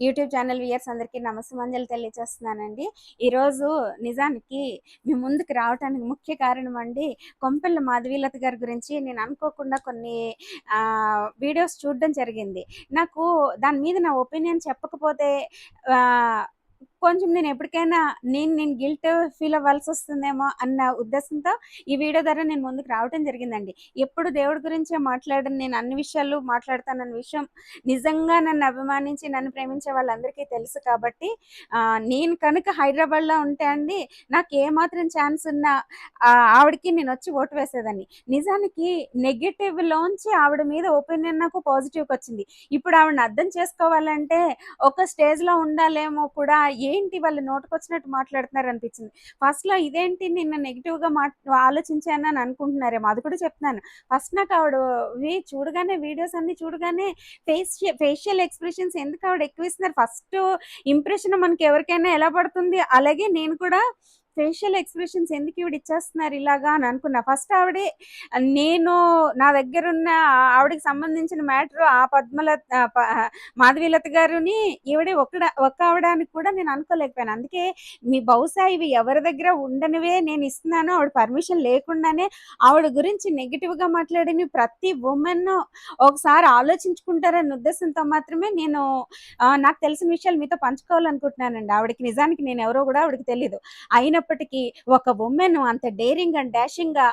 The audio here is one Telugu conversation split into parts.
యూట్యూబ్ ఛానల్ వియర్స్ అందరికీ నమస్సమంజలు తెలియజేస్తున్నానండి. ఈరోజు నిజానికి మీ ముందుకు రావడానికి ముఖ్య కారణం అండి కొంపెల్ల మాధవీలత గారి గురించి నేను అనుకోకుండా కొన్ని వీడియోస్ చూడడం జరిగింది. నాకు దాని మీద నా ఒపీనియన్ చెప్పకపోతే కొంచెం నేను ఎప్పటికైనా నేను నేను గిల్ట్ ఫీల్ అవ్వాల్సి వస్తుందేమో అన్న ఉద్దేశంతో ఈ వీడియో ద్వారా నేను ముందుకు రావడం జరిగిందండి. ఎప్పుడు దేవుడి గురించే మాట్లాడను నేను అన్ని విషయాలు మాట్లాడతానన్న విషయం నిజంగా నన్ను అభిమానించి నన్ను ప్రేమించే వాళ్ళందరికీ తెలుసు కాబట్టి నేను కనుక హైదరాబాద్లో ఉంటే అండి నాకు ఏమాత్రం ఛాన్స్ ఉన్నా ఆవిడకి నేను వచ్చి ఓటు వేసేదాన్ని. నిజానికి నెగిటివ్లోంచి ఆవిడ మీద ఒపీనియన్ నాకు పాజిటివ్కి వచ్చింది. ఇప్పుడు ఆవిడని అర్థం చేసుకోవాలంటే ఒక స్టేజ్లో ఉండాలేమో కూడా ఏంటి వాళ్ళు నోటుకొచ్చినట్టు మాట్లాడుతున్నారు అనిపించింది ఫస్ట్లో ఇదేంటి నిన్న నెగిటివ్గా మా ఆలోచించాను అని అనుకుంటున్నారేమో అది కూడా చెప్తున్నాను. ఫస్ట్ నాకు ఆవిడ చూడగానే వీడియోస్ అన్ని చూడగానే ఫేస్ ఫేషియల్ ఎక్స్ప్రెషన్స్ ఎందుకు ఆవిడ ఎక్కువ ఇస్తున్నారు ఫస్ట్ ఇంప్రెషన్ మనకి ఎవరికైనా ఎలా పడుతుంది? అలాగే నేను కూడా ఫేషియల్ ఎక్స్ప్రెషన్స్ ఎందుకు ఇవి ఇచ్చేస్తున్నారు ఇలాగా అని అనుకున్నా. ఫస్ట్ ఆవిడే నేను నా దగ్గర ఉన్న ఆవిడకి సంబంధించిన మ్యాటర్ ఆ పద్మల మాధవీలత గారుని ఈవిడే ఒక్కడ ఒక్క ఆవడానికి కూడా నేను అనుకోలేకపోయాను. అందుకే మీ బహుశా ఇవి ఎవరి దగ్గర ఉండనివే నేను ఇస్తున్నాను ఆవిడ పర్మిషన్ లేకుండానే ఆవిడ గురించి నెగిటివ్గా మాట్లాడిన ప్రతి ఉమెన్ ఒకసారి ఆలోచించుకుంటారన్న ఉద్దేశంతో మాత్రమే నేను ఆ, నాకు తెలిసిన విషయాలు మీతో పంచుకోవాలనుకుంటున్నానండి. ఆవిడకి నిజానికి నేను ఎవరో కూడా ఆవిడకి తెలియదు అయినప్పటికీ ఒక ఉమెన్ అంత డేరింగ్ అండ్ డాషింగ్గా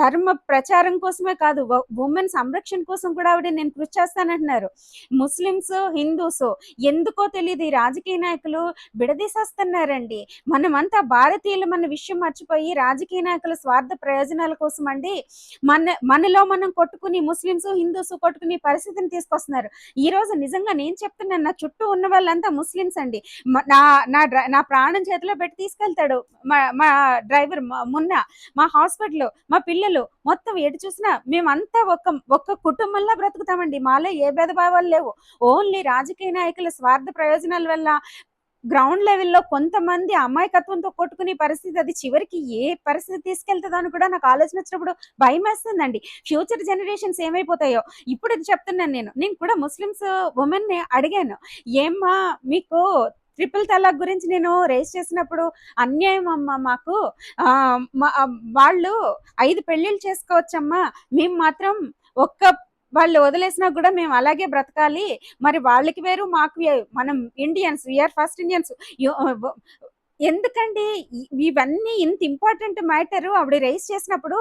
ధర్మ ప్రచారం కోసమే కాదు ఉమెన్ సంరక్షణ కోసం కూడా ఆవిడ నేను కృషి చేస్తానంటున్నారు. ముస్లిమ్స్ హిందూస్ ఎందుకో తెలియదు ఈ రాజకీయ నాయకులు విడదీసేస్తున్నారండి. మనమంతా భారతీయులు మన విషయం మర్చిపోయి రాజకీయ నాయకుల స్వార్థ ప్రయోజనాల కోసం అండి మన మనలో మనం కొట్టుకుని ముస్లిమ్స్ హిందూస్ కొట్టుకుని పరిస్థితిని తీసుకొస్తున్నారు. ఈ రోజు నిజంగా నేను చెప్తున్నాను నా చుట్టూ ఉన్న వాళ్ళంతా ముస్లిమ్స్ అండి. నా నా నా ప్రాణం చేతిలో పెట్టి తీసుకెళ్తాడు. మా మా డ్రైవర్ మొన్న మా హాస్పిటల్ మా పిల్లలు మొత్తం ఎటు చూసినా మేమంతా ఒక ఒక్క కుటుంబంలో బ్రతుకుతామండి. మాలో ఏ భేదభావాలు లేవు. ఓన్లీ రాజకీయ నాయకుల స్వార్థ ప్రయోజనాల వల్ల గ్రౌండ్ లెవెల్లో కొంతమంది అమాయకత్వంతో కొట్టుకునే పరిస్థితి అది చివరికి ఏ పరిస్థితి తీసుకెళ్తుందో అని కూడా నాకు ఆలోచన వచ్చినప్పుడు భయం వేస్తుందండి. ఫ్యూచర్ జనరేషన్స్ ఏమైపోతాయో? ఇప్పుడు ఇది చెప్తున్నాను నేను. నేను కూడా ముస్లిమ్స్ ఉమెన్ని అడిగాను. ఏమ్మా మీకు ట్రిపుల్ తలాక్ గురించి నేను రేస్ చేసినప్పుడు అన్యాయం అమ్మా మాకు. వాళ్ళు ఐదు పెళ్ళిళ్ళు చేసుకోవచ్చమ్మా. మేము మాత్రం ఒక్క వాళ్ళు వదిలేసినా కూడా మేము అలాగే బ్రతకాలి. మరి వాళ్ళకి వేరు మాకు మనం ఇండియన్స్ వీఆర్ ఫస్ట్ ఇండియన్స్ ఎందుకండి? ఇవన్నీ ఇంత ఇంపార్టెంట్ మ్యాటర్ ఆవిడ రైస్ చేసినప్పుడు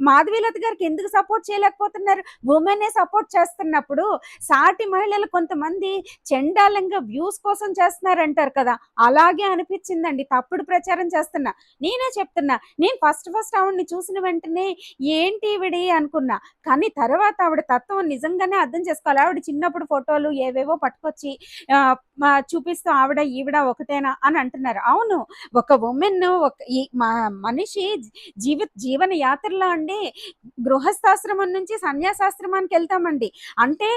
మాధవీలత గారికి ఎందుకు సపోర్ట్ చేయలేకపోతున్నారు? ఉమెనే సపోర్ట్ చేస్తున్నప్పుడు సాటి మహిళలు కొంతమంది చెండాలంగా వ్యూస్ కోసం చేస్తున్నారంటారు కదా? అలాగే అనిపించిందండి. తప్పుడు ప్రచారం చేస్తున్నా. నేనే చెప్తున్నా. నేను ఫస్ట్ ఫస్ట్ ఆవిడని చూసిన వెంటనే ఏంటి ఈవిడి అనుకున్నా. కానీ తర్వాత ఆవిడ తత్వం నిజంగానే అర్థం చేసుకోవాలి. ఆవిడ చిన్నప్పుడు ఫోటోలు ఏవేవో పట్టుకొచ్చి చూపిస్తూ ఆవిడ ఈవిడ ఒకటేనా అని అంటున్నారు. అవును ఒక ఉమెన్ ఒక ఈ మనిషి జీవిత జీవన యాత్రలో అండి గృహస్థాశ్రమం నుంచి సన్యాసాశ్రమానికి వెళ్తామండి. అంటే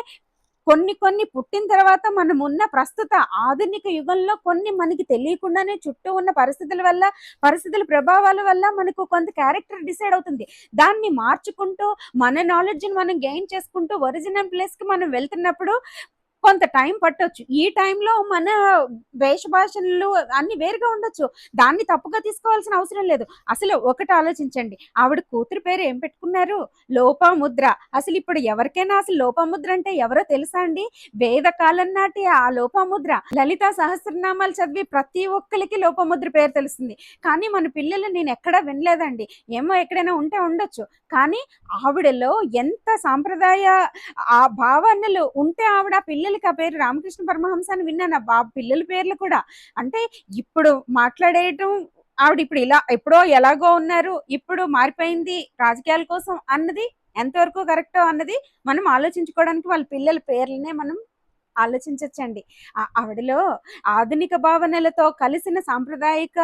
కొన్ని కొన్ని పుట్టిన తర్వాత మనం ఉన్న ప్రస్తుత ఆధునిక యుగంలో కొన్ని మనకి తెలియకుండానే చుట్టూ ఉన్న పరిస్థితుల వల్ల పరిస్థితుల ప్రభావాల వల్ల మనకు కొంత క్యారెక్టర్ డిసైడ్ అవుతుంది. దాన్ని మార్చుకుంటూ మన నాలెడ్జ్ని మనం గెయిన్ చేసుకుంటూ ఒరిజినల్ ప్లేస్కి మనం వెళ్తున్నప్పుడు కొంత టైం పట్టొచ్చు. ఈ టైంలో మన వేషభాషలు అన్ని వేరుగా ఉండొచ్చు. దాన్ని తప్పుగా తీసుకోవాల్సిన అవసరం లేదు. అసలు ఒకటి ఆలోచించండి. ఆవిడ కూతురు పేరు ఏం పెట్టుకున్నారు? లోపాముద్ర. అసలు ఇప్పుడు ఎవరికైనా అసలు లోపాముద్ర అంటే ఎవరో తెలుసా అండి? వేద కాలం నాటి ఆ లోపాముద్ర. లలిత సహస్రనామాలు చదివి ప్రతి ఒక్కరికి లోపముద్ర పేరు తెలుస్తుంది. కానీ మన పిల్లలు నేను ఎక్కడా వినలేదండి. ఏమో ఎక్కడైనా ఉంటే ఉండొచ్చు. కానీ ఆవిడలో ఎంత సాంప్రదాయ ఆ భావనలు ఉంటే ఆవిడ పిల్లలు పిల్లలకి ఆ పేరు రామకృష్ణ పరమహంస అని విన్నాను. ఆ పిల్లల పేర్లు కూడా. అంటే ఇప్పుడు మాట్లాడేయటం ఆవిడ ఇప్పుడు ఇలా ఎప్పుడో ఎలాగో ఉన్నారు ఇప్పుడు మారిపోయింది రాజకీయాల కోసం అన్నది ఎంతవరకు కరెక్టో అన్నది మనం ఆలోచించుకోవడానికి వాళ్ళ పిల్లల పేర్లనే మనం ఆలోచించచ్చండి. ఆవిడలో ఆధునిక భావనలతో కలిసిన సాంప్రదాయిక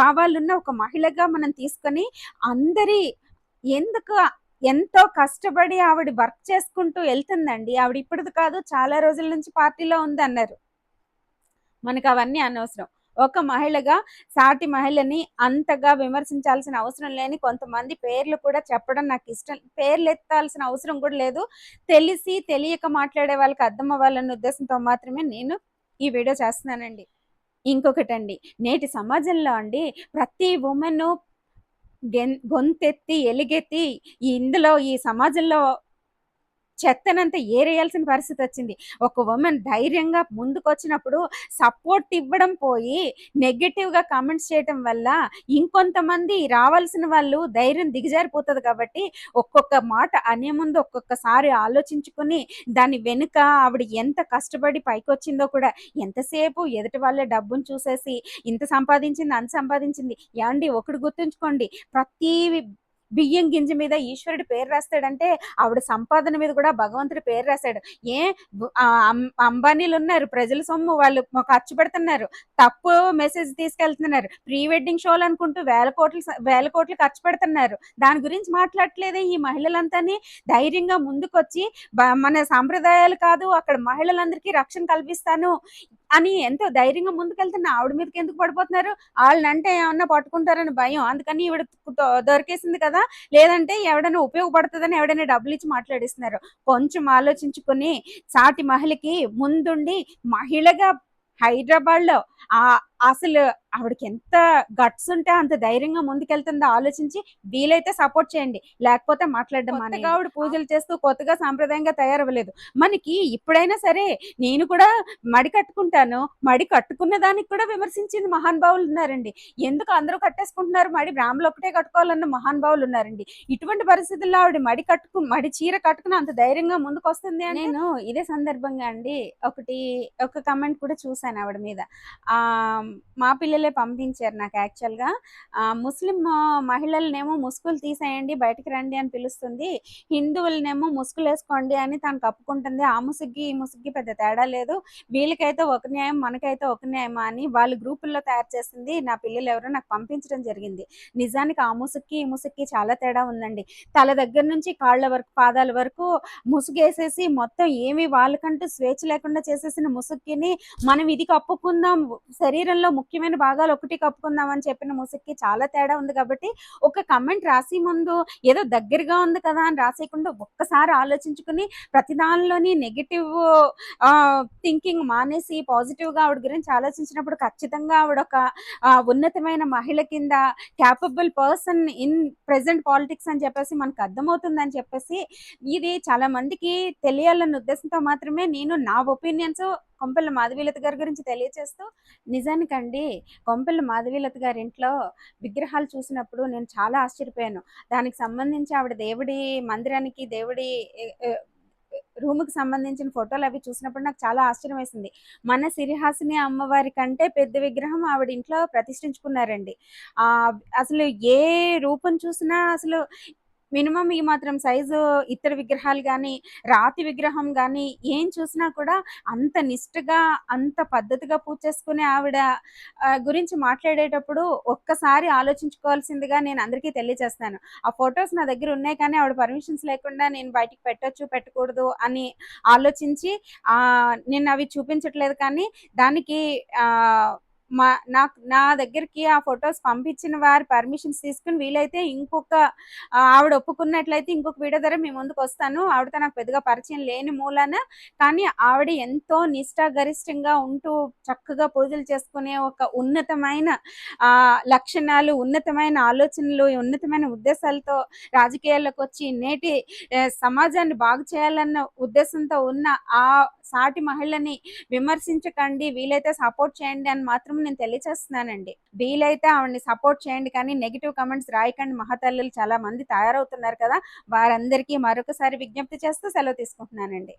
భావాలున్న ఒక మహిళగా మనం తీసుకొని అందరి ఎందుకు ఎంతో కష్టపడి ఆవిడ వర్క్ చేసుకుంటూ వెళ్తుందండి. ఆవిడ ఇప్పటిది కాదు చాలా రోజుల నుంచి పార్టీలో ఉంది అన్నారు మనకు అవన్నీ అనవసరం. ఒక మహిళగా సాటి మహిళని అంతగా విమర్శించాల్సిన అవసరం లేని కొంతమంది పేర్లు కూడా చెప్పడం నాకు ఇష్టం. పేర్లు ఎత్తాల్సిన అవసరం కూడా లేదు. తెలిసి తెలియక మాట్లాడే వాళ్ళకి అర్థం అవ్వాలన్న ఉద్దేశంతో మాత్రమే నేను ఈ వీడియో చేస్తున్నానండి. ఇంకొకటండి నేటి సమాజంలో అండి ప్రతి ఉమెన్ గొంతెత్తి ఎలుగెత్తి ఇందులో ఈ సమాజంలో చెత్తనంతా ఏరేయాల్సిన పరిస్థితి వచ్చింది. ఒక ఉమెన్ ధైర్యంగా ముందుకొచ్చినప్పుడు సపోర్ట్ ఇవ్వడం పోయి నెగటివ్గా కామెంట్స్ చేయటం వల్ల ఇంకొంతమంది రావాల్సిన వాళ్ళు ధైర్యం దిగజారిపోతుంది కాబట్టి ఒక్కొక్క మాట అనే ముందు ఒక్కొక్కసారి ఆలోచించుకుని దాని వెనుక ఆవిడ ఎంత కష్టపడి పైకొచ్చిందో కూడా ఎంతసేపు ఎదుటి వాళ్ళ డబ్బును చూసేసి ఇంత సంపాదించింది అంత సంపాదించింది. ఏమండి ఒకటి గుర్తుంచుకోండి. ప్రతి బియ్యం గింజ మీద ఈశ్వరుడు పేరు రాస్తాడంటే ఆవిడ సంపాదన మీద కూడా భగవంతుడి పేరు రాశాడు. ఏ? అం- అంబానీలు ఉన్నారు ప్రజల సొమ్ము వాళ్ళు ఖర్చు పెడుతున్నారు తప్పు మెసేజ్ తీసుకెళ్తున్నారు ప్రీ వెడ్డింగ్ షోలు అనుకుంటూ వేల కోట్లు వేల కోట్లు ఖర్చు పెడుతున్నారు. దాని గురించి మాట్లాడట్లేదే ఈ మహిళలంతాని. ధైర్యంగా ముందుకొచ్చి మన సాంప్రదాయాలు కాదు అక్కడ మహిళలందరికీ రక్షణ కల్పిస్తాను. అని ఎంతో ధైర్యంగా ముందుకెళ్తున్న ఆవిడ మీదకి ఎందుకు పడిపోతున్నారు? వాళ్ళనంటే ఏమన్నా పట్టుకుంటారని భయం. అందుకని ఈవిడ దొ- దొరికేసింది కదా. లేదంటే ఎవడైనా ఉపయోగపడుతుందని ఎవడైనా డబ్బులు ఇచ్చి మాట్లాడిస్తున్నారు. కొంచెం ఆలోచించుకొని సాటి మహిళకి ముందుండి మహిళగా హైదరాబాద్లో ఆ అసలు ఆవిడకి ఎంత గట్స్ ఉంటే అంత ధైర్యంగా ముందుకెళ్తుందో ఆలోచించి వీలైతే సపోర్ట్ చేయండి. లేకపోతే మాట్లాడడం కొత్తగా ఆవిడ పూజలు చేస్తూ కొత్తగా సాంప్రదాయంగా తయారవ్వలేదు. మనకి ఇప్పుడైనా సరే నేను కూడా మడి కట్టుకుంటాను. మడి కట్టుకున్న దానికి కూడా విమర్శించింది మహానుభావులు ఉన్నారండి. ఎందుకు అందరూ కట్టేసుకుంటున్నారు? మడి బ్రాహ్మలు ఒకటే కట్టుకోవాలన్న మహానుభావులు ఉన్నారండి. ఇటువంటి పరిస్థితుల్లో ఆవిడ మడి కట్టుకు మడి చీర కట్టుకుని అంత ధైర్యంగా ముందుకు వస్తుంది అని నేను ఇదే సందర్భంగా అండి. ఒకటి ఒక కమెంట్ కూడా చూశాను ఆవిడ మీద. ఆ మా పిల్లలే పంపించారు నాకు యాక్చువల్గా. ఆ, ముస్లిం మహిళలనేమో ముసుగులు తీసేయండి బయటకు రండి అని పిలుస్తుంది. హిందువులనేమో ముసుగులు వేసుకోండి అని తను కప్పుకుంటుంది ఆ ముసుగ్గి ఈ ముసుగ్గి పెద్ద తేడా లేదు. వీళ్ళకైతే ఒక న్యాయం మనకైతే ఒక న్యాయమా అని వాళ్ళు గ్రూపుల్లో తయారు చేసింది. నా పిల్లలు ఎవరో నాకు పంపించడం జరిగింది. నిజానికి ఆ ముసుక్కి ఈ ముసుగుకి చాలా తేడా ఉందండి. తల దగ్గర నుంచి కాళ్ళ వరకు పాదాల వరకు ముసుగేసేసి మొత్తం ఏమి వాళ్ళకంటూ స్వేచ్ఛ లేకుండా చేసేసిన ముసుగుని మనం ఇది కప్పుకుందాం శరీరంలో ముఖ్యమైన భాగాలు ఒకటి కప్పుకుందాం అని చెప్పిన ముసుక్కి చాలా తేడా ఉంది కాబట్టి ఒక కమెంట్ రాసి ముందు ఏదో దగ్గరగా ఉంది కదా అని రాసేయకుండా ఒక్కసారి ఆలోచించుకుని ప్రతి దానిలోని నెగిటివ్ థింకింగ్ మానేసి పాజిటివ్గా ఆవిడ గురించి ఆలోచించినప్పుడు ఖచ్చితంగా ఆవిడ ఒక ఉన్నతమైన మహిళ కింద capable person in present politics అని చెప్పేసి మనకు అర్థమవుతుందని చెప్పేసి ఇది చాలా మందికి తెలియాలన్న ఉద్దేశంతో మాత్రమే నేను నా ఒపీనియన్స్ కొంపెల్ల మాధవీలత గారి గురించి తెలియచేస్తూ నిజానికండి కొంపెల్ల మాధవీలత గారి ఇంట్లో విగ్రహాలు చూసినప్పుడు నేను చాలా ఆశ్చర్యపోయాను. దానికి సంబంధించి ఆవిడ దేవుడి మందిరానికి దేవుడి ఏ- రూమ్కి సంబంధించిన ఫోటోలు అవి చూసినప్పుడు నాకు చాలా ఆశ్చర్యం వేసింది. మన సిరిహాసిని అమ్మవారి కంటే పెద్ద విగ్రహం ఆవిడ ఇంట్లో ప్రతిష్ఠించుకున్నారండి. ఆ అసలు ఏ రూపం చూసినా అసలు మినిమం ఈ మాత్రం సైజు ఇతర విగ్రహాలు కానీ రాతి విగ్రహం కానీ ఏం చూసినా కూడా అంత నిష్ఠగా అంత పద్ధతిగా పూజ చేసుకునే ఆవిడ గురించి మాట్లాడేటప్పుడు ఒక్కసారి ఆలోచించుకోవాల్సిందిగా నేను అందరికీ తెలియజేస్తాను. ఆ ఫొటోస్ నా దగ్గర ఉన్నాయి కానీ ఆవిడ పర్మిషన్స్ లేకుండా నేను బయటికి పెట్టొచ్చు పెట్టకూడదు అని ఆలోచించి నేను అవి చూపించట్లేదు కానీ దానికి ఆ, మా నాకు నా దగ్గరికి ఆ ఫొటోస్ పంపించిన వారి పర్మిషన్స్ తీసుకుని వీలైతే ఇంకొక ఆవిడ ఒప్పుకున్నట్లయితే ఇంకొక వీడియో ద్వారా మీ ముందుకు వస్తాను. ఆవిడతో నాకు పెద్దగా పరిచయం లేని మూలాన కానీ ఆవిడ ఎంతో నిష్ఠాగరిష్టంగా ఉంటూ చక్కగా పూజలు చేసుకునే ఒక ఉన్నతమైన ఆ లక్షణాలు ఉన్నతమైన ఆలోచనలు ఉన్నతమైన ఉద్దేశాలతో రాజకీయాల్లోకి వచ్చి నేటి సమాజాన్ని బాగు చేయాలన్న ఉద్దేశంతో ఉన్న ఆ సాటి మహిళని విమర్శించకండి వీలైతే సపోర్ట్ చేయండి అని మాత్రం నేను తెలియచేస్తున్నానండి. వీలైతే ఆవిడని సపోర్ట్ చేయండి కానీ నెగిటివ్ కమెంట్స్ రాయకండి. మహాతల్లులు చాలా మంది తయారవుతున్నారు కదా. వారందరికీ మరొకసారి విజ్ఞప్తి చేస్తూ సెలవు తీసుకుంటున్నానండి.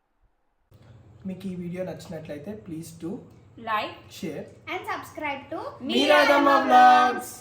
మీకు ఈ వీడియో నచ్చినట్లయితే please to like share subscribe to మీరాదమ్మ బ్లాగ్స్.